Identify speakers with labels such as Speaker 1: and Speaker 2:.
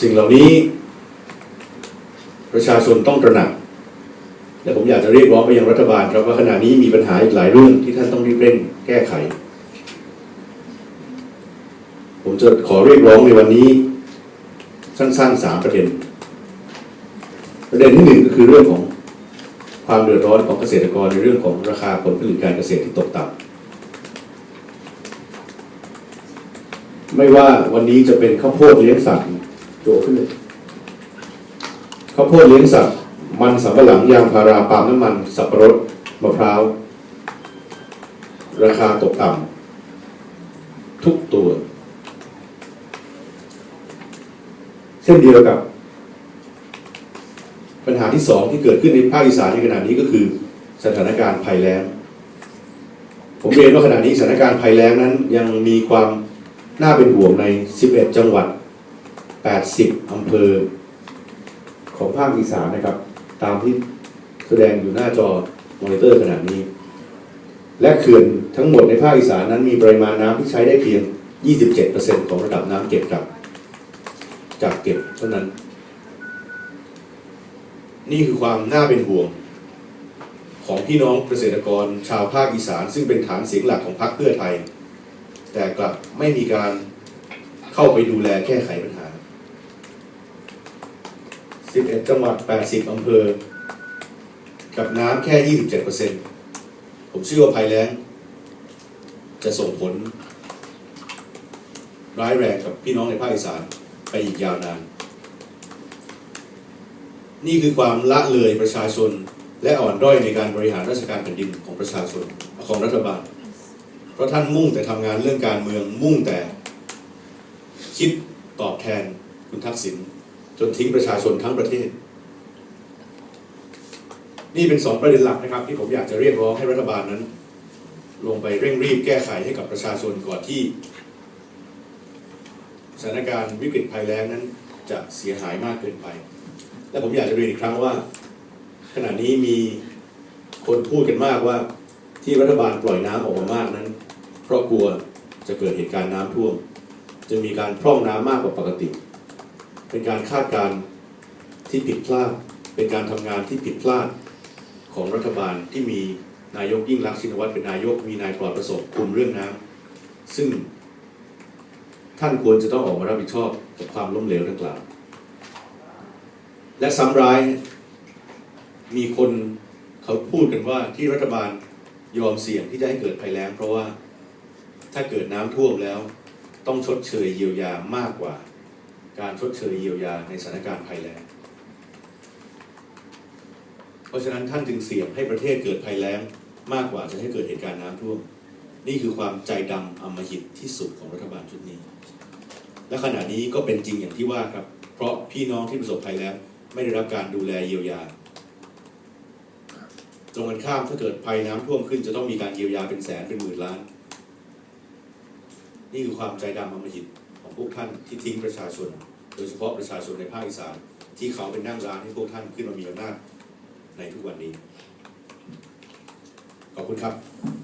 Speaker 1: สิ่งเหล่านี้ ประชาชนต้องตระหนักและผมอยากจะเรียกร้องไปยังรัฐบาลครับว่าขณะนี้มีปัญหาอีกหลายเรื่องที่ท่านต้องรีบเร่งแก้ไข ผมจะขอเรียกร้องในวันนี้สั้นๆสามประเด็น ประเด็นที่หนึ่งก็คือเรื่องของความเดือดร้อนของเกษตรกรในเรื่องของราคาผลผลิตการเกษตรที่ตกต่ำไม่ว่าวันนี้จะเป็นข้าวโพดเลี้ยงสัตว์ โจขึ้นเลยข้าวโพดเลี้ยงสัตว์ มันสำปะหลังยางพาราปาล์มน้ำมัน สับปะรดมะพร้าว ราคาตกต่ำทุกตัว เช่นเดียวกับ ปัญหาที่สองที่เกิดขึ้นในภาคอีสานในขณะนี้ก็คือ สถานการณ์ภัยแล้งผมเรียนว่าขณะนี้สถานการณ์ภัยแล้งนั้นยังมีความน่าเป็นห่วงใน 11 จังหวัด 80 อำเภอของภาคอีสานนะครับ ตามที่แสดงอยู่หน้าจอมอนิเตอร์ขนาดนี้ และเขื่อนทั้งหมดในภาคอีสานนั้นมีปริมาณน้ำที่ใช้ได้เพียง 27%ของระดับน้ำเก็บกับจากเก็บเท่านั้น นี่คือความน่าเป็นห่วง ของพี่น้องเกษตรกรชาวภาคอีสาน ซึ่งเป็นฐานเสียงหลักของพรรคเพื่อไทย แต่กลับไม่มีการเข้าไปดูแลแก้ไขปัญหา 11 จังหวัด 80 อำเภอ กับน้ำแค่ 27%ผมเชื่อว่าภัยแล้ง จะส่งผล ร้ายแรงกับพี่น้องในภาคอีสานไปอีกยาวนาน นี่คือความละเลยประชาชนและอ่อนด้อยในการบริหารราชการแผ่นดินของประชาชนของรัฐบาล เพราะท่านมุ่งแต่ทำงานเรื่องการเมืองมุ่งแต่ คิดตอบแทนคุณทักษิณ จนทิ้งประชาชนทั้งประเทศ นี่เป็นสองประเด็นหลักนะครับ ที่ผมอยากจะเรียกร้องให้รัฐบาลนั้น ลงไปเร่งรีบแก้ไขให้กับประชาชนก่อนที่สถานการณ์วิกฤตภัยแล้งนั้น จะเสียหายมากเกินไป และผมอยากจะเรียนอีกครั้งว่า ขณะนี้มีคนพูดกันมากว่าที่รัฐบาลปล่อยน้ำออกมามากนั้น เพราะกลัวจะเกิดเหตุการณ์น้ำท่วม จะมีการพร่องน้ำมากกว่าปกติ เป็นการคาดการณ์ที่ผิดพลาด เป็นการทำงานที่ผิดพลาดของรัฐบาลที่มีนายกยิ่งรักชินวัตรเป็นนายกมีนายปลอดประสบคุมเรื่องน้ำซึ่งท่านควรจะต้องออกมารับผิดชอบกับความล้มเหลวดังกล่าว และซ้ำร้าย มีคนเขาพูดกันว่าที่รัฐบาลยอมเสี่ยงที่จะให้เกิดภัยแล้งเพราะว่าถ้าเกิดน้ำท่วมแล้ว ต้องชดเชยเยียวยามากกว่า การชดเชยเยียวยาในสถานการณ์ภัยแล้ง เพราะฉะนั้นท่านจึงเสี่ยงให้ประเทศเกิดภัยแล้งมากกว่าจะให้เกิดเหตุการณ์น้ำท่วม นี่คือความใจดำอำมหิตที่สุดของรัฐบาลชุดนี้ และขณะนี้ก็เป็นจริงอย่างที่ว่าครับ เพราะพี่น้องที่ประสบภัยแล้วไม่ได้รับการดูแลเยียวยาตรงกันข้ามถ้าเกิดภัยน้ำท่วมขึ้นจะต้องมีการเยียวยาเป็นแสนเป็นหมื่นล้าน นี่คือความใจดำอำมหิต ของพวกท่านที่ทิ้งประชาชน โดยเฉพาะประชาชนในภาคอีสานที่เขาเป็นนั่งร้านให้พวกท่านขึ้นมามีอำนาจในทุกวันนี้ ขอบคุณครับ